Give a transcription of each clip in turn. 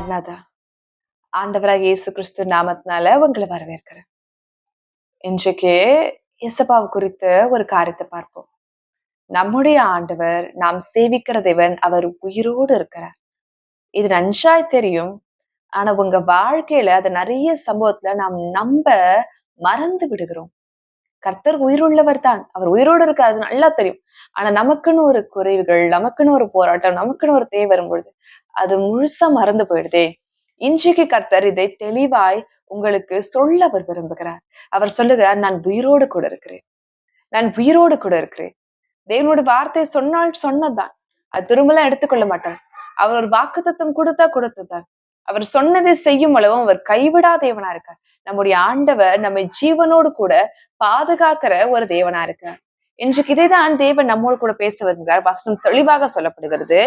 மார்நாதா ஆண்டவராக இயேசு கிறிஸ்து நாமத்தினால உங்களை வரவேற்கிறேன். இன்றைக்கு இசப்பாவை குறித்து ஒரு காரியத்தை பார்ப்போம். நம்முடைய ஆண்டவர் நாம் சேவிக்கிற தேவன் அவர் உயிரோடு இருக்கிறார். இது நன்றாய் தெரியும். ஆனா உங்க வாழ்க்கையில அது நிறைய சம்பவத்துல நாம் நம்ப மறந்து விடுகிறோம். கர்த்தர் உயிருள்ளவர் தான் அவர் உயிரோடு இருக்கார் நல்லா தெரியும். ஆனா நமக்குன்னு ஒரு குறைவுகள் நமக்குன்னு ஒரு போராட்டம் நமக்குன்னு ஒரு தேவை வரும்பொழுது அது முழுசா மறந்து போயிடுதே. இன்றைக்கு கர்த்தர் இதை தெளிவாய் உங்களுக்கு சொல்ல அவர் விரும்புகிறார். அவர் சொல்லுகிறார் நான் உயிரோடு கூட இருக்கிறேன். நான் உயிரோடு கூட இருக்கிறேன். தேவனோட வார்த்தை சொன்னால் சொன்னதுதான். அது திரும்பலாம் எடுத்துக்கொள்ள மாட்டார். அவர் ஒரு வாக்குத்தத்தம் கொடுத்தா கொடுத்ததான் அவர் சொன்னதை செய்யும் அளவும் அவர் கைவிடா தேவனா இருக்கார். நம்முடைய ஆண்டவர் நம்மை ஜீவனோடு கூட பாதுகாக்கிற ஒரு தேவனா இருக்கார். இன்றைக்கு இதைதான் தேவன் நம்மோடு கூட பேச வருகிறார். வசனம் தெளிவாக சொல்லப்படுகிறது.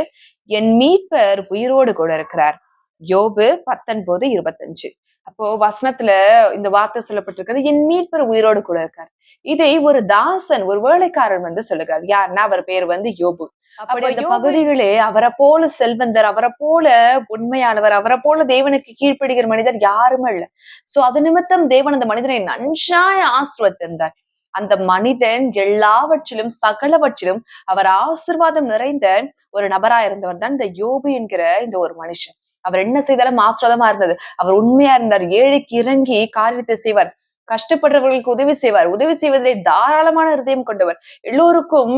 என் மீட்பர் உயிரோடு கூட இருக்கிறார். யோபு பத்தொன்பது இருபத்தஞ்சு. அப்போ வசனத்துல இந்த வார்த்தை சொல்லப்பட்டிருக்கிறது. என் மீட்பர் உயிரோடு கூட இருக்கார். இதை ஒரு தாசன் ஒரு வேலைக்காரன் வந்து சொல்லுகிறார். யாருன்னா அவர் பேர் வந்து யோபு. அப்படி இந்த பகுதிகளே அவரை போல செல்வந்தர் அவரை போல உண்மையானவர் அவரை போல தேவனுக்கு கீழ்ப்படுகிற மனிதர் யாருமே இல்லை. சோ அது நிமித்தம் தேவன் அந்த மனிதனை நன்றாய் ஆசிர்வத்திருந்தார் அந்த மனிதன் எல்லாவற்றிலும் சகலவற்றிலும் அவர் ஆசிர்வாதம் நிறைந்த ஒரு நபரா இருந்தவர் தான் இந்த யோபு என்கிற இந்த ஒரு மனுஷன். அவர் என்ன செய்தாலும் ஆசிரதமா இருந்தது. அவர் உண்மையா இருந்தார். ஏழைக்கு இறங்கி காரியத்தை செய்வார். கஷ்டப்படுறவர்களுக்கு உதவி செய்வார். உதவி செய்வதிலே தாராளமான ஹிருதயம் கொண்டவர். எல்லோருக்கும்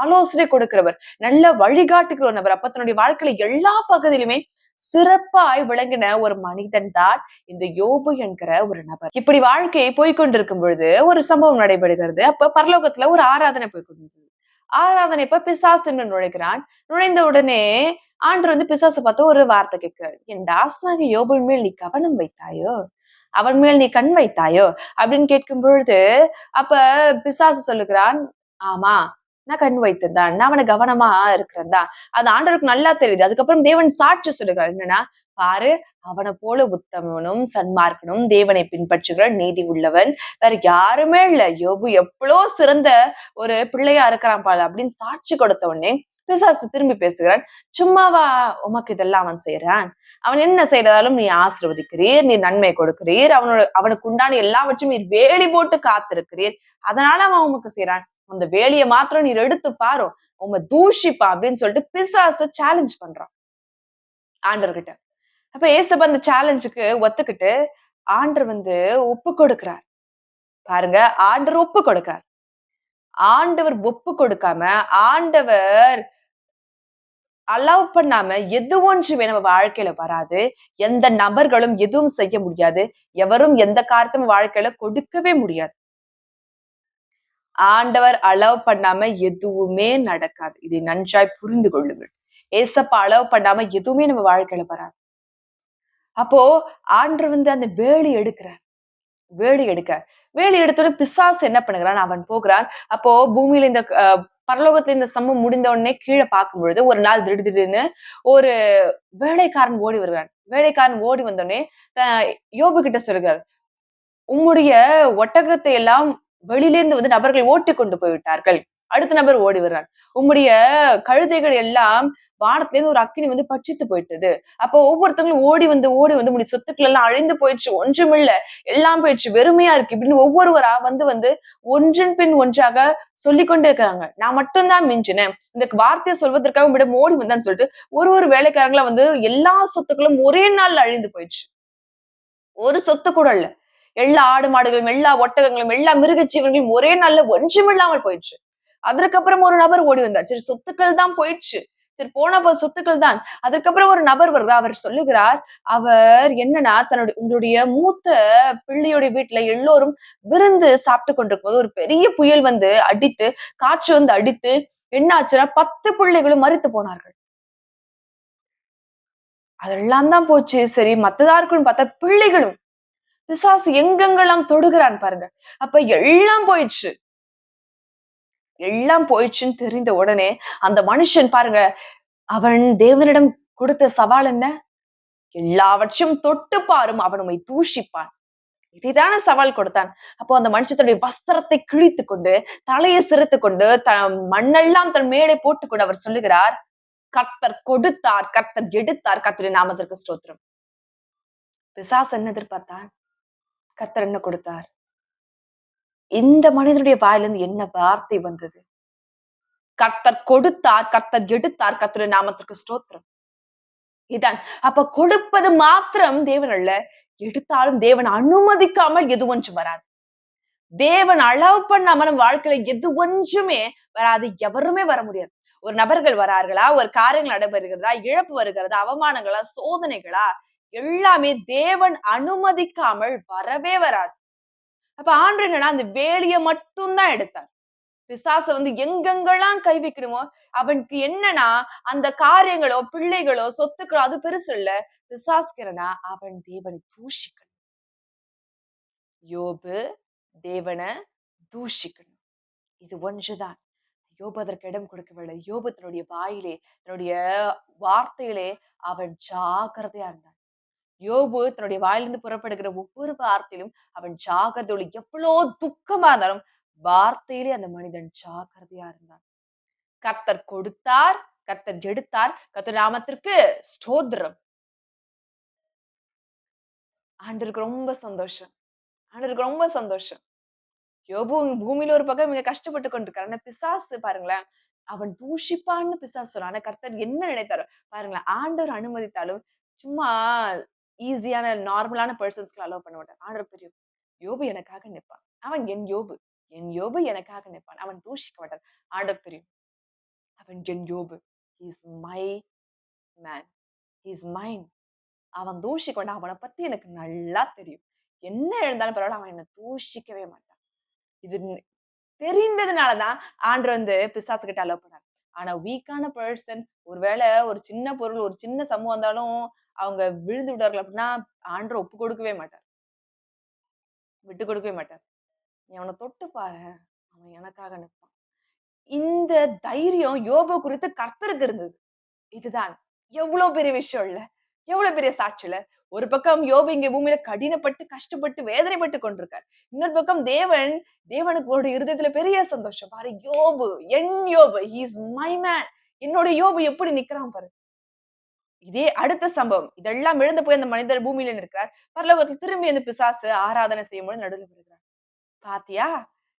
ஆலோசனை கொடுக்கிறவர். நல்ல வழிகாட்டுகிற நபர் அப்ப தன்னுடைய வாழ்க்கையில எல்லா பகுதியிலுமே சிறப்பாய் விளங்கின ஒரு மனிதன் தான் இந்த யோபு என்கிற ஒரு நபர். இப்படி வாழ்க்கையை போய்கொண்டிருக்கும் பொழுது ஒரு சம்பவம் நடைபெறுகிறது. அப்ப பரலோகத்துல ஒரு ஆராதனை போய்கொண்டிருந்தது ஆராதனை இப்ப பிசாசு நுழைக்கிறான் நுழைந்த உடனே ஆண்டு வந்து பிசாசை பார்த்து ஒரு வார்த்தை கேட்கிறார். என் தாசனாக யோபுன் மேல் நீ கவனம் வைத்தாயோ? அவன் மேல் நீ கண் வைத்தாயோ? அப்படின்னு கேட்கும் பொழுது அப்ப பிசாசு சொல்லுகிறான் ஆமா நான் கண் வைத்திருந்தான் நான் அவனை கவனமா இருக்கிறேன் தான் அது ஆண்டவருக்கு நல்லா தெரியுது. அதுக்கப்புறம் தேவன் சாட்சி சொல்லுகிறார். என்னன்னா பாரு அவனை போல உத்தமனும் சன்மார்க்கனும் தேவனை பின்பற்றுகிற நீதி உள்ளவன். வேற யாருமே இல்ல. யோபு எவ்வளோ சிறந்த ஒரு பிள்ளையா இருக்கிறான் பாரு. அப்படின்னு சாட்சி கொடுத்த உடனே பிசாசு திரும்பி பேசுகிறான் சும்மாவா உமக்கு இதெல்லாம் அவன் செய்யறான் அவன் என்ன செய்தாலும் நீ ஆசிர்வதிக்கிறீர் நீ நன்மை கொடுக்கிறீர். அவனோட அவனுக்கு உண்டான எல்லாவற்றையும் நீர் வேலி போட்டு காத்திருக்கிறீர். அதனால அவன் உமக்கு செய்யறான் அந்த வேலையை மாத்திரம் நீர் எடுத்து பாரு. உங்க தூஷிப்பா அப்படின்னு சொல்லிட்டு பிசாசு சேலஞ்ச் பண்றான். ஆண்டவர்கிட்ட. அப்ப ஏசப்ப அந்த சேலஞ்சுக்கு ஒத்துக்கிட்டு ஆண்டர் வந்து ஒப்பு கொடுக்கிறார். பாருங்க ஆண்டர் ஒப்பு கொடுக்கிறார். ஆண்டவர் ஒப்பு கொடுக்காம ஆண்டவர் அலவ் பண்ணாம எது ஒன்றுமே நம்ம வாழ்க்கையில வராது. எந்த நபர்களும் எதுவும் செய்ய முடியாது. எவரும் எந்த காரத்தும் வாழ்க்கையில கொடுக்கவே முடியாது. ஆண்டவர் அலவ் பண்ணாம எதுவுமே நடக்காது. இதை நன்றாய் புரிந்து கொள்ளுங்கள். ஏசப்ப அலவ் பண்ணாம எதுவுமே நம்ம வாழ்க்கையில வராது. அப்போ ஆண்டர் வந்து அந்த வேலி எடுக்கிறார். வேலி எடுக்க. வேலி எடுத்தோட பிசாசு என்ன பண்ணுகிறான்? அவன் போகிறான். அப்போ பூமியில இந்த பரலோகத்துல இந்த சம்பவம் முடிந்த உடனே கீழே பார்க்கும் பொழுது ஒரு நாள் திடு திடீர்னு ஒரு வேலைக்காரன் ஓடி வருகிறான். வேலைக்காரன் ஓடி வந்தோடனே யோபு கிட்ட சொல்கிறார் உம்முடைய ஒட்டகத்தை எல்லாம் வெளியிலேருந்து வந்து நபர்கள் ஓட்டி கொண்டு போய்விட்டார்கள். அடுத்த நபர் ஓடி வர்றார். உம்முடைய கழுதைகள் எல்லாம் வானத்திலேருந்து ஒரு அக்கினி வந்து பட்சித்து போயிட்டது. அப்போ ஒவ்வொருத்தவங்களும் ஓடி வந்து ஓடி வந்து உங்களுடைய சொத்துக்கள் எல்லாம் அழிந்து போயிடுச்சு. ஒன்றுமில்ல. எல்லாம் போயிடுச்சு. வெறுமையா இருக்கு. இப்படின்னு ஒவ்வொருவரா வந்து வந்து ஒன்றின் பின் ஒன்றாக சொல்லிக்கொண்டே இருக்கிறாங்க நான் மட்டும்தான் மிஞ்சினேன். இந்த வார்த்தையை சொல்வதற்காக உங்களிடம் ஓடி வந்தான்னு சொல்லிட்டு ஒரு ஒரு வேலைக்காரங்களா வந்து எல்லா சொத்துக்களும் ஒரே நாள்ல அழிந்து போயிடுச்சு. ஒரு சொத்து கூட இல்ல. எல்லா ஆடு மாடுகளும் எல்லா ஒட்டகங்களும் எல்லா மிருக ஜீவன்களும் ஒரே நாள்ல ஒன்றுமில்லாமல் போயிடுச்சு. அதற்கப்புறம் ஒரு நபர் ஓடி வந்தார். சரி சொத்துக்கள் தான் போயிடுச்சு. சரி போன சொத்துக்கள் தான். அதுக்கப்புறம் ஒரு நபர் வருகிறார் அவர் சொல்லுகிறார் அவர் என்னன்னா தன்னுடைய உங்களுடைய மூத்த பிள்ளையுடைய வீட்டுல எல்லோரும் விருந்து சாப்பிட்டு கொண்டிருக்கும் போது ஒரு பெரிய புயல் வந்து அடித்து காற்று வந்து அடித்து என்ன ஆச்சுன்னா பத்து பிள்ளைகளும் மறித்து போனார்கள். அதெல்லாம் தான் போச்சு. சரி மத்ததா இருக்குன்னு பார்த்தா பிள்ளைகளும் பிசாசு எங்கெங்கெல்லாம் தொடுகிறான் பாருங்க. அப்ப எல்லாம் போயிடுச்சு. எல்லாம் போயிடுச்சுன்னு தெரிந்த உடனே அந்த மனுஷன் பாருங்க அவன் தேவனிடம் கொடுத்த சவால் என்ன? எல்லாவற்றையும் தொட்டு பாரும் அவன் உண்மை தூஷிப்பான். இதைதான சவால் கொடுத்தான். அப்போ அந்த மனுஷன் தன்னுடைய வஸ்திரத்தை கிழித்து கொண்டு தலையை சிரித்து கொண்டு த மண்ணெல்லாம் தன் மேலே போட்டுக்கொண்டு அவர் சொல்லுகிறார் கர்த்தர் கொடுத்தார் கர்த்தர் எடுத்தார் கர்த்தருடைய நாமத்திற்கு ஸ்தோத்திரம். பிசாஸ் என்ன எதிர்பார்த்தான்? கர்த்தர் என்ன கொடுத்தார்? இந்த மனிதனுடைய வாயிலிருந்து என்ன வார்த்தை வந்தது? கர்த்தர் கொடுத்தார் கர்த்தர் எடுத்தார் கர்த்தருடைய நாமத்திற்கு ஸ்தோத்திரம். இதான். அப்ப கொடுப்பது மாத்திரம் தேவன் அல்ல எடுத்தாலும் தேவன் அனுமதிக்காமல் எது ஒன்றும் வராது. தேவன் அளவு பண்ணாமல் நம்ம வாழ்க்கையில எது ஒன்றுமே வராது எவருமே வர முடியாது. ஒரு நபர்கள் வரார்களா ஒரு காரியங்கள் நடைபெறுகிறதா இழப்பு வருகிறதா அவமானங்களா சோதனைகளா எல்லாமே தேவன் அனுமதிக்காமல் வரவே வராது. அப்ப ஆண்டு என்னன்னா அந்த வேலையை மட்டும்தான் எடுத்தார். பிசாச வந்து எங்கெங்கெல்லாம் கை வைக்கணுமோ அவனுக்கு என்னன்னா அந்த காரியங்களோ பிள்ளைகளோ சொத்துக்களோ அது பெருசு இல்ல. பிசாஸ்கிறனா அவன் தேவனை தூஷிக்கணும். யோபு தேவனை தூஷிக்கணும். இது ஒன்றுதான். யோபு அதற்கு இடம் கொடுக்கவில்லை. யோபு தன்னுடைய வாயிலே தன்னுடைய வார்த்தையிலே அவன் ஜாக்கிரதையா இருந்தான். யோபு தன்னுடைய வாயிலிருந்து புறப்படுகிற ஒவ்வொரு வார்த்தையிலும் அவன் ஜாகிரதையோடு எவ்வளோ துக்கமா இருந்தாலும் வார்த்தையிலே அந்த மனிதன் ஜாக்கிரதையா இருந்தான். கர்த்தர் கொடுத்தார் கர்த்தர் எடுத்தார் கர்த்தர் நாமத்திற்கு ஸ்தோத்திரம். ஆண்டருக்கு ரொம்ப சந்தோஷம். ஆண்டருக்கு ரொம்ப சந்தோஷம். யோபு பூமியில ஒரு பக்கம் இங்க கஷ்டப்பட்டு கொண்டிருக்காரு. ஆனா பிசாசு பாருங்களேன் அவன் தூஷிப்பான்னு பிசாசு சொல்றான். ஆனா கர்த்தர் என்ன நினைத்தாரோ பாருங்களேன் ஆண்டவர் அனுமதித்தாலும் சும்மா ஈஸியான நார்மலான பர்சன்ஸ்க்கு அலோவ் பண்ண மாட்டான். ஆண்டவர் தெரியும் யோபு எனக்காக நிற்பான் அவன் என் யோபு. என் யோபு எனக்காக நிற்பான் அவன் தூஷிக்க மாட்டான். ஆண்டவர் தெரியும் அவன் என் யோபு. Is my man is mine அவன் தூஷிக்க மாட்டான். அவனை பத்தி எனக்கு நல்லா தெரியும். என்ன எழுந்தாலும் பரவாயில்ல அவன் என்னை தூஷிக்கவே மாட்டான். இது தெரிந்ததுனாலதான் ஆண்டர் வந்து பிசாசு கிட்ட அலோவ் பண்ணார். ஆனா வீக்கான பர்சன் ஒருவேளை ஒரு சின்ன பொருள் ஒரு சின்ன சமூகம் இருந்தாலும் அவங்க விழுந்து விடுவார்கள் அப்படின்னா ஆண்டர் ஒப்பு கொடுக்கவே மாட்டார். விட்டு கொடுக்கவே மாட்டார். நீ அவனை தொட்டு பாரு. அவன் எனக்காக நிற்பான். இந்த தைரியம் யோபு குறித்து கர்த்தருக்கு இருந்தது. இதுதான். எவ்வளவு பெரிய விஷயம் இல்ல. எவ்வளவு பெரிய சாட்சியில ஒரு பக்கம் யோபு இங்க பூமியில கடினப்பட்டு கஷ்டப்பட்டு வேதனைப்பட்டு கொண்டிருக்கார். இன்னொரு பக்கம் தேவன் தேவனுக்கு ஒரு இருதயத்துல பெரிய சந்தோஷம். பாரு யோபு என் யோபு இஸ் மை மேன் என்னோட யோபு எப்படி நிக்கிறான் பாரு. இதே அடுத்த சம்பவம். இதெல்லாம் எழுந்து போய் அந்த மனிதர் பூமியில நிற்கிறார். பரலோகத்தில் திரும்பி அந்த பிசாசு ஆராதனை செய்யும் போது நடுவில் வருகிறார். பாத்தியா?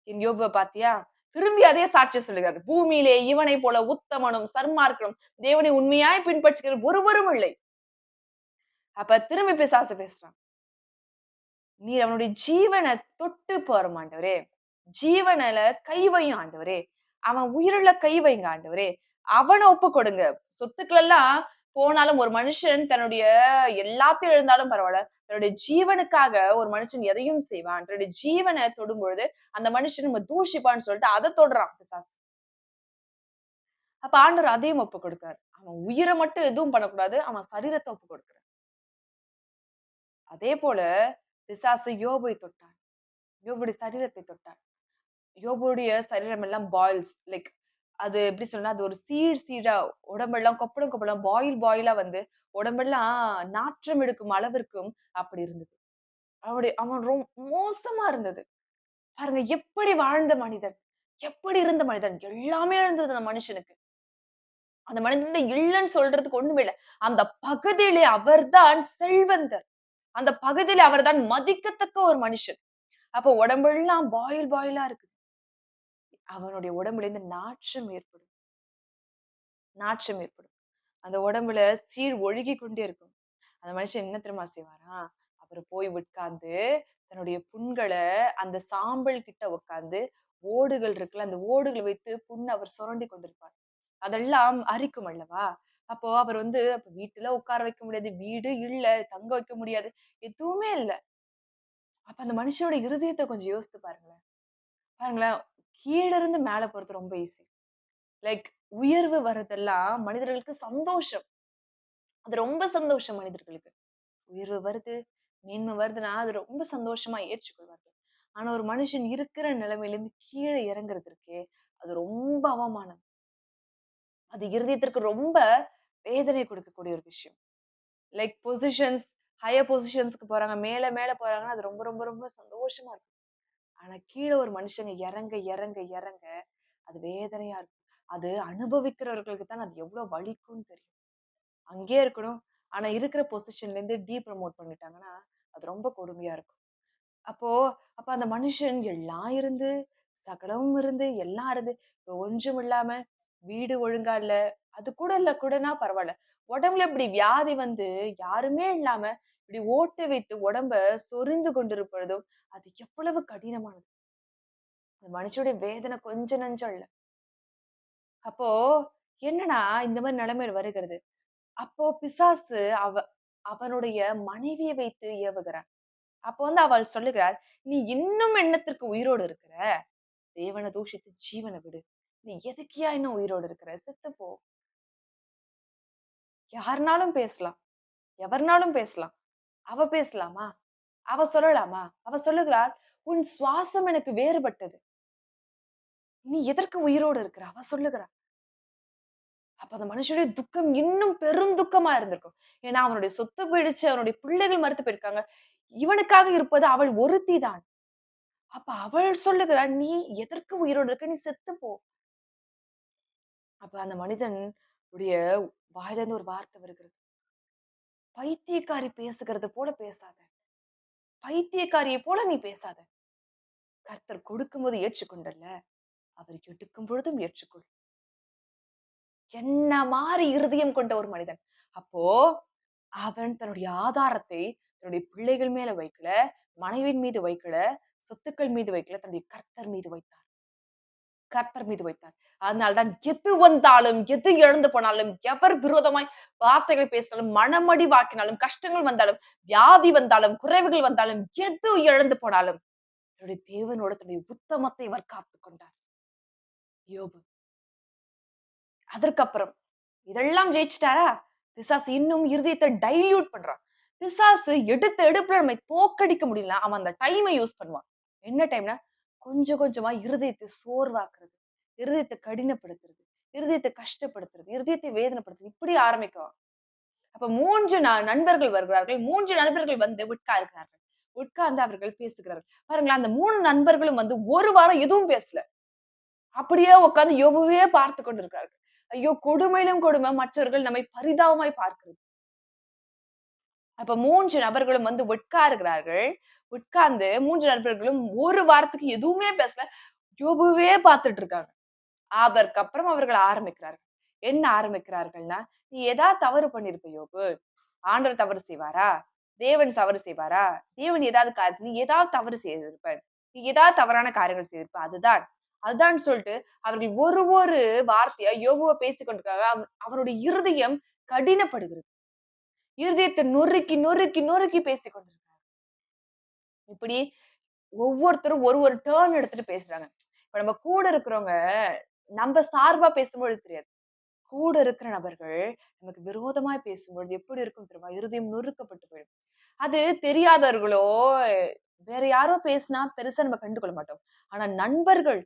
என் யோபுவை பாத்தியா? திரும்பி அதே சாட்சி சொல்லுகிறார். பூமியிலே இவனை போல உத்தமனும் சர்மார்க்கனும் தேவனை உண்மையாய் பின்பற்றுகிற ஒருவரும் இல்லை. அப்ப திரும்பி பிசாசு பேசுறான். நீ அவனுடைய ஜீவனை தொட்டு போறோம் ஆண்டவரே ஜீவனில கை வையும் ஆண்டவரே. அவன் உயிருள்ள கை வைங்க ஆண்டவரே. அவனை ஒப்பு கொடுங்க. சொத்துக்கள் எல்லாம் போனாலும் ஒரு மனுஷன் தன்னுடைய எல்லாத்தையும் எழுந்தாலும் பரவாயில்ல. தன்னுடைய ஜீவனுக்காக ஒரு மனுஷன் எதையும் செய்வான். தன்னுடைய ஜீவனை தொடும் பொழுது அந்த மனுஷன் நம்ம தூஷிப்பான்னு சொல்லிட்டு அதை தொடுறான் பிசாசு அப்ப ஆண்டவர் அதையும் ஒப்பு கொடுக்காரு அவன் உயிரை மட்டும் எதுவும் பண்ணக்கூடாது. அவன் சரீரத்தை ஒப்பு கொடுக்குறான் அதே போல பிசாசு யோபை தொட்டான். யோபுடைய சரீரத்தை தொட்டான். யோபுடைய சரீரம் எல்லாம் பாயில்ஸ் லைக் அது எப்படி சொன்னா அது ஒரு சீழ் சீடா உடம்பெல்லாம் கொப்பளம் கொப்பளம் பாயில் பாயிலா வந்து உடம்பெல்லாம் நாற்றம் எடுக்கும் அளவிற்கும் அப்படி இருந்தது. அவனுடைய அவன் ரொம்ப மோசமா இருந்தது. பாருங்க எப்படி வாழ்ந்த மனிதன்? எப்படி இருந்த மனிதன்? எல்லாமே இருந்தது அந்த மனுஷனுக்கு. அந்த மனிதன் இல்லைன்னு சொல்றதுக்கு ஒண்ணுமே இல்லை. அந்த பகுதியிலே அவர்தான் செல்வந்தர். அந்த பகுதியில அவர்தான் மதிக்கத்தக்க ஒரு மனுஷன் அப்ப உடம்பெல்லாம் பாயில் பாயிலா இருக்குது. அவனுடைய உடம்புல இருந்து நாற்றம் ஏற்படும். நாற்றம் ஏற்படும். அந்த உடம்புல சீழ் ஒழுகி கொண்டே இருக்கும். அந்த மனுஷன் என்ன தெரியுமா செய்வாரா? அவர் போய் உட்கார்ந்து தன்னுடைய புண்களை அந்த சாம்பல் கிட்ட உட்கார்ந்து ஓடுகள் இருக்குல்ல அந்த ஓடுகள் வைத்து புண்ணை அவர் சுரண்டி கொண்டிருப்பார். அதெல்லாம் அரிக்கும் அல்லவா? அப்போ அவர் வந்து அப்ப வீட்டுல உட்கார வைக்க முடியாது வீடு இல்ல தங்க வைக்க முடியாது எதுவுமே இல்ல. அப்ப அந்த மனுஷனோட இருதயத்தை கொஞ்சம் யோசித்து பாருங்களேன். பாருங்களேன் கீழ இருந்து மேல போறது ரொம்ப ஈஸி லைக் உயர்வு வர்றதெல்லாம் மனிதர்களுக்கு சந்தோஷம். அது ரொம்ப சந்தோஷம் மனிதர்களுக்கு. உயர்வு வருது மேன்மை வருதுன்னா அது ரொம்ப சந்தோஷமா ஏற்றுக்கொள்வார்கள். ஆனா ஒரு மனுஷன் இருக்கிற நிலைமையில இருந்து கீழே இறங்குறதுக்கு அது ரொம்ப அவமானம். அது இருதயத்திற்கு ரொம்ப வேதனை கொடுக்கக்கூடிய ஒரு விஷயம். லைக் பொசிஷன்ஸ் ஹையர் பொசிஷன்ஸ்க்கு போறாங்க மேல மேல போறாங்கன்னா அது ரொம்ப ரொம்ப ரொம்ப சந்தோஷமா இருக்கும். ஆனா கீழே ஒரு மனுஷங்க இறங்க இறங்க இறங்க அது வேதனையா இருக்கும். அது அனுபவிக்கிறவர்களுக்கு தான் அது எவ்வளவு வலிக்கும்னு தெரியும். அங்கேயே இருக்கணும். ஆனா இருக்கிற பொசிஷன்ல இருந்து டீ ப்ரமோட் பண்ணிட்டாங்கன்னா அது ரொம்ப கொடுமையா இருக்கும். அப்போ அப்ப அந்த மனுஷன் எல்லாம் இருந்து சகலமும் இருந்து எல்லாம் இருந்து ஒன்றும் இல்லாம வீடு ஒழுங்கா இல்ல அது கூட இல்ல கூடனா பரவாயில்ல உடம்புல இப்படி வியாதி வந்து யாருமே இல்லாம இப்படி ஓட்டு வைத்து உடம்ப சொரிந்து கொண்டிருப்பதும் அது எவ்வளவு கடினமானது. அந்த மனுஷனுடைய வேதனை கொஞ்சம் நஞ்சம் இல்ல. அப்போ என்னன்னா இந்த மாதிரி நிலைமையில் வருகிறது. அப்போ பிசாசு அவ அவனுடைய மனைவியை வைத்து ஏவுகிறான். அப்போ வந்து அவள் சொல்லுகிறாள் நீ இன்னும் எண்ணத்திற்கு உயிரோடு இருக்கிற. தேவனை தூஷித்து ஜீவனை விடு. நீ எதுக்கியா இன்னும் உயிரோடு இருக்கிற? செத்து போ. யாருனாலும் பேசலாம். எவர்னாலும் பேசலாம். அவ பேசலாமா? அவ சொல்லலாமா? அவ சொல்லுகிறாள் உன் சுவாசம் எனக்கு வேறுபட்டது. நீ எதற்கு உயிரோடு இருக்கிற? அவ சொல்லுகிறா. அப்ப அந்த மனுஷனுடைய துக்கம் இன்னும் பெருந்துக்கமா இருந்திருக்கும். ஏன்னா அவனுடைய சொத்து போயிடுச்சு அவனுடைய பிள்ளைகள் மறுத்து போயிருக்காங்க. இவனுக்காக இருப்பது அவள் ஒருத்தி தான். அப்ப அவள் சொல்லுகிறாள் நீ எதற்கு உயிரோடு இருக்க? நீ செத்து போ. அப்ப அந்த மனிதன் உடைய வாயிலிருந்து ஒரு வார்த்தை வருகிறது. பைத்தியக்காரி பேசுகிறது போல பேசாத. பைத்தியக்காரியை போல நீ பேசாத. கர்த்தர் கொடுக்கும்போது ஏற்றுக்கொண்டல்ல அவர் எடுக்கும் பொழுதும் ஏற்றுக்கொள். என்ன மாதிரி இருதயம் கொண்ட ஒரு மனிதன். அப்போ அவன் தன்னுடைய ஆதாரத்தை தன்னுடைய பிள்ளைகள் மேல வைக்கல மனைவின் மீது வைக்கல சொத்துக்கள் மீது வைக்கல தன்னுடைய கர்த்தர் மீது வைத்தார். கர்த்தர் மீது வைத்தார். அதனால்தான் எது வந்தாலும் எது இழந்து போனாலும் எவர் விரோதமாய் வார்த்தைகள் பேசினாலும் மனமடி வாக்கினாலும் கஷ்டங்கள் வந்தாலும் வியாதி வந்தாலும் குறைவுகள் வந்தாலும் எது இழந்து போனாலும் தன்னுடைய தேவனோட தன்னுடைய உத்தமத்தை இவர் காத்து கொண்டார். யோபு. அதற்கப்புறம் இதெல்லாம் ஜெயிச்சிட்டாரா? பிசாசு இன்னும் இருதயத்தை டைல்யூட் பண்றான். பிசாசு எடுத்த எடுப்புல நம்ம தோக்கடிக்க முடியல. அவன் அந்த டைமை யூஸ் பண்ணுவான். என்ன டைம்னா கொஞ்சம் கொஞ்சமா இருதயத்தை சோர்வாக்குறது இருதயத்தை கடினப்படுத்துறது இருதயத்தை கஷ்டப்படுத்துறது இருதயத்தை வேதனைப்படுத்துறது இப்படி ஆரம்பிக்கும். அப்ப மூன்று நண்பர்கள் வருகிறார்கள். மூன்று நண்பர்கள் வந்து உட்காருகிறார்கள். உட்கார்ந்து அவர்கள் பேசுகிறார்கள். பாருங்களேன் அந்த மூணு நண்பர்களும் வந்து ஒரு வாரம் எதுவும் பேசல. அப்படியே உட்கார்ந்து எவ்வளவே பார்த்து கொண்டிருக்கிறார்கள். ஐயோ கொடுமையிலும் கொடுமை மற்றவர்கள் நம்மை பரிதாபமாய் பார்க்கிறது. அப்ப மூன்று நபர்களும் வந்து உட்காருகிறார்கள். உட்கார்ந்து மூன்று நண்பர்களும் ஒரு வாரத்துக்கு எதுவுமே பேசல. யோபுவே பார்த்துட்டு இருக்காங்க. அதற்கப்புறம் அவர்கள் ஆரம்பிக்கிறார்கள். என்ன ஆரம்பிக்கிறார்கள்னா நீ ஏதாவது தவறு பண்ணிருப்ப யோபு. ஆண்டவர் தவறு செய்வாரா? தேவன் தவறு செய்வாரா? தேவன் ஏதாவது நீ ஏதாவது தவறு செய்திருப்ப. நீ ஏதாவது தவறான காரியங்கள் செய்திருப்ப. அதுதான். அதுதான் சொல்லிட்டு அவர்கள் ஒரு ஒரு வார்த்தையா யோபுவை பேசிக் கொண்டிருக்காங்க அவருடைய இருதயம் கடினப்படுகிறது. இருதயத்தை நொறுக்கி நொறுக்கி நொறுக்கி பேசி கொண்டிருக்காங்க இப்படி ஒவ்வொருத்தரும் ஒரு ஒரு டேர்ன் எடுத்துட்டு பேசுறாங்க. இப்ப நம்ம கூட இருக்கிறவங்க நம்ம சார்பா பேசும்பொழுது தெரியாது. கூட இருக்கிற நபர்கள் நமக்கு விரோதமாய் பேசும்பொழுது எப்படி இருக்கும் தெரியுமா? இருதயம் நொறுக்கப்பட்டு போயிடும். அது தெரியாதவர்களோ வேற யாரோ பேசினா பெருசா நம்ம கண்டுகொள்ள மாட்டோம். ஆனா நண்பர்கள்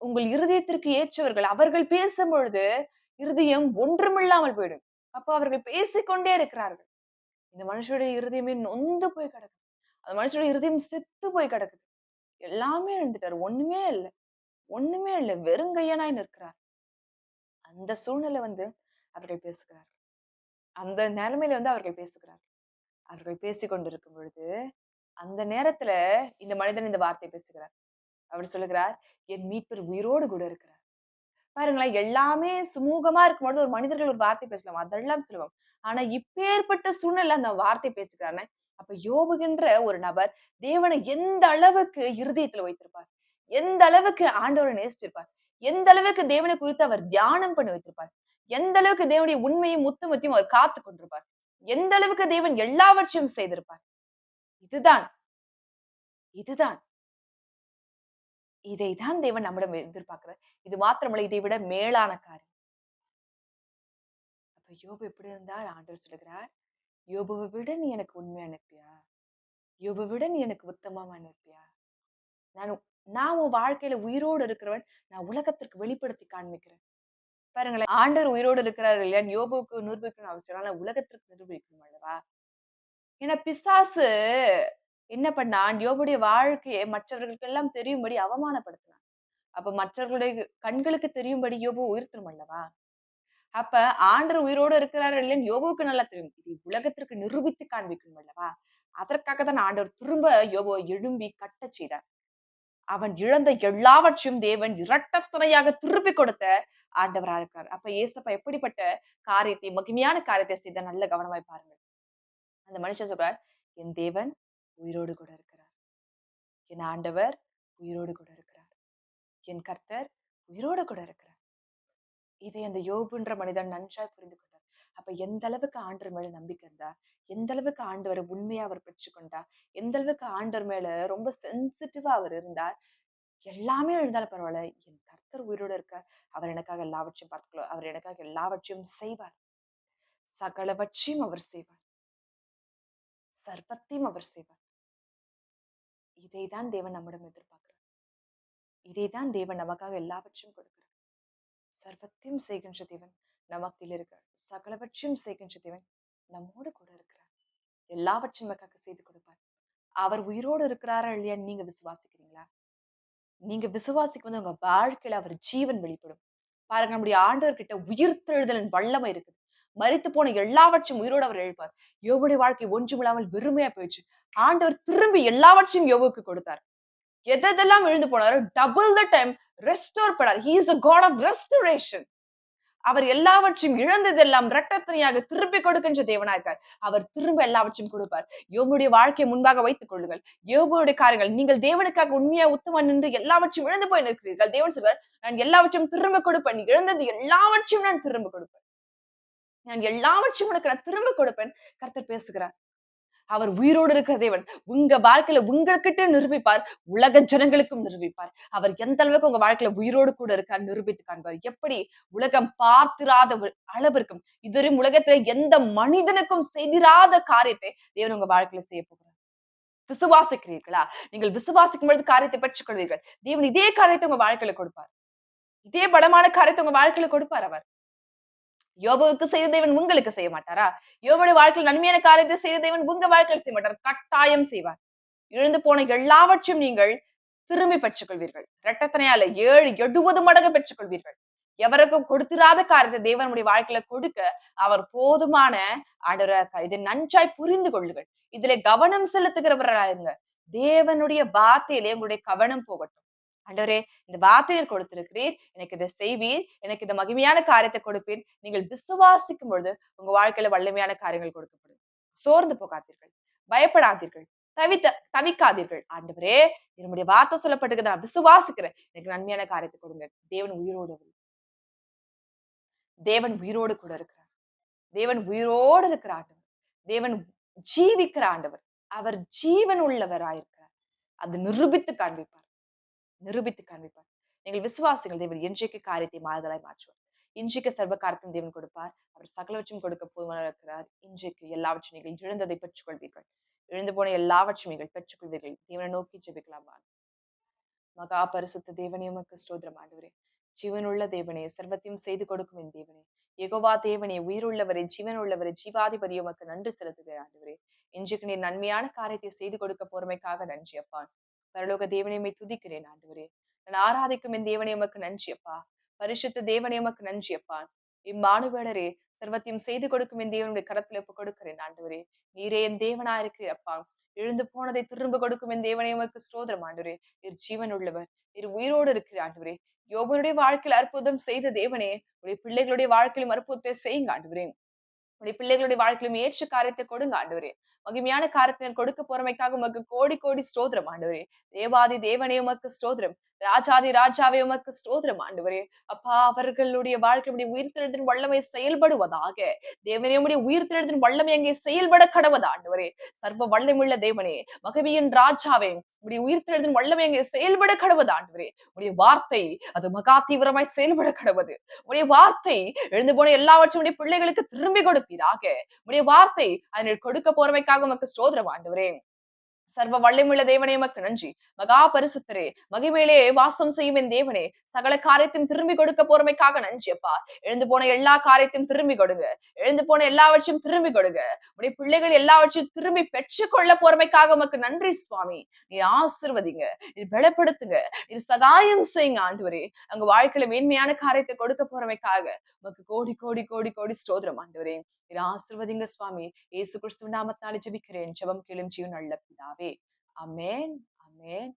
உங்கள் இருதயத்திற்கு ஏற்றவர்கள் அவர்கள் பேசும் பொழுது இருதயம் ஒன்றுமில்லாமல் போயிடும். அப்போ அவர்கள் பேசிக்கொண்டே இருக்கிறார்கள். இந்த மனுஷனுடைய இருதயமே நொந்து போய் கிடக்குது. அந்த மனுஷனுடைய இருதயம் செத்து போய் கிடக்குது. எல்லாமே எழுந்துட்டாரு ஒண்ணுமே இல்லை. ஒண்ணுமே இல்லை. வெறுங்கையனாய் நிற்கிறார். அந்த சூழ்நிலை வந்து அவர்கள் பேசுகிறார். அந்த நிலைமையில வந்து அவர்கள் பேசுகிறார். அவர்கள் பேசிக்கொண்டிருக்கும் பொழுது அந்த நேரத்துல இந்த மனிதன் இந்த வார்த்தை பேசுகிறார். அவர் சொல்லுகிறார் என் மீட்பர் உயிரோடு கூட இருக்கிறார். பாருங்களேன் எல்லாமே சுமூகமா இருக்கும்பொழுது ஒரு மனிதர்கள் ஒரு வார்த்தை பேசலாம். அதெல்லாம் சொல்லுவோம் ஆனா இப்பேற்பட்ட சூழ்நிலை அந்த வார்த்தை பேசுகிறாங்க அப்ப யோபுகின்ற ஒரு நபர் தேவனை எந்த அளவுக்கு இருதயத்துல வைத்திருப்பார்? எந்த அளவுக்கு ஆண்டவரை நேசிச்சிருப்பார்? எந்த அளவுக்கு தேவனை குறித்து அவர் தியானம் பண்ணி வைத்திருப்பார்? எந்த அளவுக்கு தேவனுடைய உண்மையும் முத்துமத்தையும் அவர் காத்து கொண்டிருப்பார்? எந்த அளவுக்கு தேவன் எல்லாவற்றையும் செய்திருப்பார்? இதுதான். இதுதான். இதைதான் தேவன் நம்மிடம் எதிர்பார்க்கிறார். இது மாத்திரமல்ல இதை விட மேலான காரியம். அப்ப யோபு எப்படி இருந்தார்? ஆண்டவர் சொல்லுகிறார் யோபுவை விட நீ எனக்கு உண்மை அனுப்பியா? யோபு விட நீ எனக்கு உத்தமமா அனுப்பியா? நான் நான் உன் வாழ்க்கையில உயிரோடு இருக்கிறவன். நான் உலகத்திற்கு வெளிப்படுத்தி காண்பிக்கிறேன். பாருங்களேன் ஆண்டவர் உயிரோடு இருக்கிறார்கள் இல்லையா? யோபுக்கு நிரூபிக்கணும் அவசியம் ஆனா உலகத்திற்கு நிரூபிக்கணும் அல்லவா? ஏன்னா பிசாசு என்ன பண்ணான் யோபுடைய வாழ்க்கையை மற்றவர்களுக்கெல்லாம் தெரியும்படி அவமானப்படுத்தினான் அப்ப மற்றவர்களுடைய கண்களுக்கு தெரியும்படி யோபு உயிர்த்தரும் அல்லவா? அப்ப ஆண்டர் உயிரோடு இருக்கிறார் இல்லைன்னு யோபுவுக்கு நல்லா தெரியும். இது உலகத்திற்கு நிரூபித்து காண்பிக்கணும் அல்லவா? அதற்காக தான் ஆண்டவர் திரும்ப யோபுவை எழும்பி கட்ட செய்தார். அவன் இழந்த எல்லாவற்றையும் தேவன் இரட்டத்தனையாக திருப்பி கொடுத்த ஆண்டவரா இருக்கிறார் அப்ப ஏசப்பா எப்படிப்பட்ட காரியத்தை மகிமையான காரியத்தை செய்த நல்ல கவனமாய் பாருங்கள். அந்த மனுஷன் சொல்றார் என் தேவன் உயிரோடு கூட இருக்கிறார். என் ஆண்டவர் உயிரோடு கூட இருக்கிறார். என் கர்த்தர் உயிரோடு கூட இருக்கிறார். இதை அந்த யோபுன்ற மனிதன் நன்றாய் புரிந்து கொண்டார். அப்ப எந்த அளவுக்கு ஆண்டவர் மேல நம்பிக்கை இருந்தா எந்த அளவுக்கு ஆண்டவரை உண்மையா அவர் பெற்றுக்கொண்டா எந்த அளவுக்கு ஆண்டவர் மேல ரொம்ப சென்சிட்டிவா அவர் இருந்தார் எல்லாமே எழுந்தாலும் பரவாயில்ல என் கர்த்தர் உயிரோடு இருக்கார். அவர் எனக்காக எல்லாவற்றையும் பார்த்துக்கோ அவர் எனக்காக எல்லாவற்றையும் செய்வார். சகலவற்றையும் அவர் செய்வார். சர்வத்தையும் அவர் செய்வார். இதை தான் தேவன் நம்மிடம் எதிர்பார்க்கிறார். இதைதான் தேவன் நமக்காக எல்லாவற்றையும் கொடுக்கிறார். சர்வத்தையும் செய்கின்ற தேவன் நமத்தில் இருக்கிறார். சகலவற்றையும் செய்கின்ற தேவன் நம்மோடு கூட இருக்கிறார். எல்லாவற்றையும் நமக்காக செய்து கொடுப்பார். அவர் உயிரோடு இருக்கிறாரா இல்லையா நீங்க விசுவாசிக்கிறீங்களா? நீங்க விசுவாசிக்கு வந்து உங்க வாழ்க்கையில அவர் ஜீவன் வெளிப்படும். பாருங்க நம்முடைய ஆண்டவர்கிட்ட உயிர்த்தெழுதலின் வல்லமை இருக்குது. மறித்து போன எல்லாவற்றையும் உயிரோடு அவர் எழுப்பார் யோகுடைய வாழ்க்கை ஒன்றுமில்லாமல் வெறுமையா போயிடுச்சு. ஆண்டவர் திரும்பி எல்லாவற்றையும் யோகுக்கு கொடுத்தார். எதெல்லாம் எழுந்து போனாரோ டபுள் த டைம் ரெஸ்டோர் பண்ணார். Is a god of restoration அவர் எல்லாவற்றையும் இழந்ததெல்லாம் இரட்டத்தனையாக திருப்பி கொடுக்கின்ற தேவனா இருக்கார். அவர் திரும்ப எல்லாவற்றையும் கொடுப்பார். யோபுடைய வாழ்க்கையை முன்பாக வைத்துக் கொள்ளுங்கள். யோபுடைய காரியங்கள் நீங்கள் தேவனுக்காக உண்மையா உத்தமன் நின்று எல்லாவற்றையும் இழந்து போய் நிற்கிறீர்கள். தேவன் சொல்வார் நான் எல்லாவற்றையும் திரும்ப கொடுப்பேன். இழந்தது எல்லாவற்றையும் நான் திரும்ப கொடுப்பேன். நான் எல்லாவற்றையும் உனக்கு நான் திரும்ப கொடுப்பேன். கர்த்தர் பேசுகிறார். அவர் உயிரோடு இருக்கிற தேவன். உங்க வாழ்க்கையில உங்ககிட்ட நிரூபிப்பார். உலக ஜனங்களுக்கும் நிரூபிப்பார். அவர் எந்த அளவுக்கு உங்க வாழ்க்கையில உயிரோடு கூட இருக்கார் நிரூபித்து காண்பார். எப்படி? உலகம் பார்த்திராத அளவிற்கும் இதுவரையும் உலகத்துல எந்த மனிதனுக்கும் செய்திராத காரியத்தை தேவன் உங்க வாழ்க்கையில செய்ய போகிறார். விசுவாசிக்கிறீர்களா? நீங்கள் விசுவாசிக்கும் பொழுது காரியத்தை பெற்றுக் கொள்வீர்கள் தேவன் இதே காரியத்தை உங்க வாழ்க்கையில கொடுப்பார். இதே பலமான காரியத்தை உங்க வாழ்க்கையில கொடுப்பார் அவர். யோபுவுக்கு செய்த தேவன் உங்களுக்கு செய்ய மாட்டாரா? யோபுடைய வாழ்க்கையில் நன்மையான காரியத்தை செய்த தேவன் உங்க வாழ்க்கையில் செய்ய மாட்டார். கட்டாயம் செய்வார். இழந்து போன எல்லாவற்றையும் நீங்கள் திரும்பி பெற்றுக்கொள்வீர்கள். இரட்டத்தனையால ஏழு எழுபது மடங்கு பெற்றுக்கொள்வீர்கள். எவருக்கும் கொடுத்திராத காரியத்தை தேவனுடைய வாழ்க்கையில கொடுக்க அவர் போதுமான அடர இதை நன்றாய் புரிந்து கொள்ளுங்கள். இதுல கவனம் செலுத்துகிறவராயிருங்க. தேவனுடைய வார்த்தையிலே உங்களுடைய கவனம் போகட்டும். ஆண்டவரே இந்த வார்த்தையில் கொடுத்திருக்கிறீர். எனக்கு இதை செய்வீர். எனக்கு இந்த மகிமையான காரியத்தை கொடுப்பீர். நீங்கள் விசுவாசிக்கும் பொழுது உங்க வாழ்க்கையில வல்லமையான காரியங்கள் கொடுக்கப்படும். சோர்ந்து போகாதீர்கள். பயப்படாதீர்கள். தவித்த தவிக்காதீர்கள். ஆண்டவரே என்னுடைய வார்த்தை சொல்லப்பட்டு நான் விசுவாசிக்கிறேன். எனக்கு நன்மையான காரியத்தை கொடுங்க. தேவன் உயிரோடு தேவன் உயிரோடு கூட இருக்கிறார். தேவன் உயிரோடு இருக்கிற ஆண்டவர். தேவன் ஜீவிக்கிற ஆண்டவர். அவர் ஜீவன் உள்ளவராயிருக்கிறார். அது நிரூபித்து காண்பிப்பார். நிரூபித்து காண்பிப்பார். நீங்கள் விசுவாசிகள் தேவன் இன்றைக்கு காரியத்தை மாறுதலாய் மாற்றுவார். இன்றைக்கு சர்வ காரத்தையும் தேவன் கொடுப்பார். அவர் சகலவற்றையும் கொடுக்க போதுமான இருக்கிறார். இன்றைக்கு எல்லாவற்றையும் நீங்கள் இழந்ததை பெற்றுக்கொள்வீர்கள். இழந்து போன எல்லாவற்றையும் நீங்கள் பெற்றுக்கொள்வீர்கள். தேவனை நோக்கி ஜெபிக்கலாமா மகா பரிசுத்த தேவனே உமக்கு ஸ்தோத்திரம். ஆண்டவரே ஜீவனுள்ள தேவனே சர்வத்தையும் செய்து கொடுக்கும் என் தேவனே எகோவா தேவனே உயிருள்ளவரே ஜீவன் உள்ளவரே ஜீவாதிபதி உமக்கு நன்றி செலுத்துகிறேன். ஆண்டவரே இன்றைக்கு நீர் நன்மையான காரியத்தை செய்து கொடுக்க பொறுமைக்காக நன்றி அப்பா. பரலோக தேவனையுமை துதிக்கிறேன் ஆண்டவரே. நான் ஆராதிக்கும் என் தேவனை உமக்கு நன்றி அப்பா. பரிசுத்த தேவனை உமக்கு நன்றி அப்பா. இம்மானுவேடரே சர்வத்தையும் செய்து கொடுக்கும் என் தேவனுடைய கரத்துல இப்ப கொடுக்கிறேன் ஆண்டவரே. நீரே என் தேவனா இருக்கிறப்பா எழுந்து போனதை திரும்ப கொடுக்கும் என் தேவனை உமக்கு ஸ்ரோதரம் ஆண்டவரே. நீர் ஜீவன் உள்ளவர் நீர் உயிரோடு இருக்கிற ஆண்டவரே. யோகனுடைய வாழ்க்கையில் அற்புதம் செய்த தேவனே உடைய பிள்ளைகளுடைய வாழ்க்கையிலும் அற்புதத்தை செய்யுங்க ஆண்டவரே. உடைய பிள்ளைகளுடைய வாழ்க்கையிலும் ஏற்ற காரியத்தை கொடுங்க ஆண்டவரே. மகிமையான காரத்தினர் கொடுக்க போறமைக்காக உமக்கு கோடி கோடி ஸ்தோத்திரம் ஆண்டவரே. தேவாதி தேவனே உமக்கு ஸ்தோத்திரம். ராஜாதி ராஜாவே உமக்கு ஸ்தோத்திரம் ஆண்டவரே. அப்பா அவர்களுடைய வாழ்க்கையுடைய உயிர்த்தெழுதின் வல்லமை செயல்படுவதாக. தேவனே உடைய உயிர்த்தெழுதின் வல்லமை அங்கே செயல்பட கடவுதா ஆண்டவரே. சர்வ வல்லமுள்ள தேவனே மகிமையின் ராஜாவே உடைய உயிர்த்தெழுதின் வல்லமை அங்கே செயல்பட கடவுதா ஆண்டவரே. உடைய வார்த்தை அது மகா தீவிரமாய் செயல்பட கடவுது. உடைய வார்த்தை எழுந்து போன எல்லாவற்றும் உடைய பிள்ளைகளுக்கு திரும்பி கொடுப்பீராக. உடைய வார்த்தை அதனை கொடுக்க போறவைக்காக உமக்கு ஸ்தோத்திரம் ஆண்டவரே. சர்வ வல்லமுள்ள தேவனே மக்கு நன்றி. மகா பரிசுத்தரே மகிமேலே வாசம் செய்யும் என் தேவனே சகல காரியத்தையும் திரும்பி கொடுக்க போறமைக்காக நன்றி அப்பா. எழுந்து போன எல்லா காரியத்தையும் திரும்பி கொடுங்க. எழுந்து போன எல்லாவற்றையும் திரும்பி கொடுங்க. உடைய பிள்ளைகள் எல்லாவற்றையும் திரும்பி பெற்றுக்கொள்ள போறமைக்காக உமக்கு நன்றி சுவாமி. நீ ஆசிர்வதிங்க நீ பலப்படுத்துங்க நீ சகாயம் செய்யுங்க ஆண்டவரே. அங்க வாழ்க்கையில மேன்மையான காரியத்தை கொடுக்க போறமைக்காக உமக்கு கோடி கோடி கோடி கோடி ஸ்தோத்திரம் ஆண்டவரே. நீர் ஆசிர்வதிங்க சுவாமி. ஏசு கிறிஸ்துவ நாமத்தாலே ஜபிக்கிறேன். ஜபம் கேளும் நல்ல பிதாவே. Amen. Amen.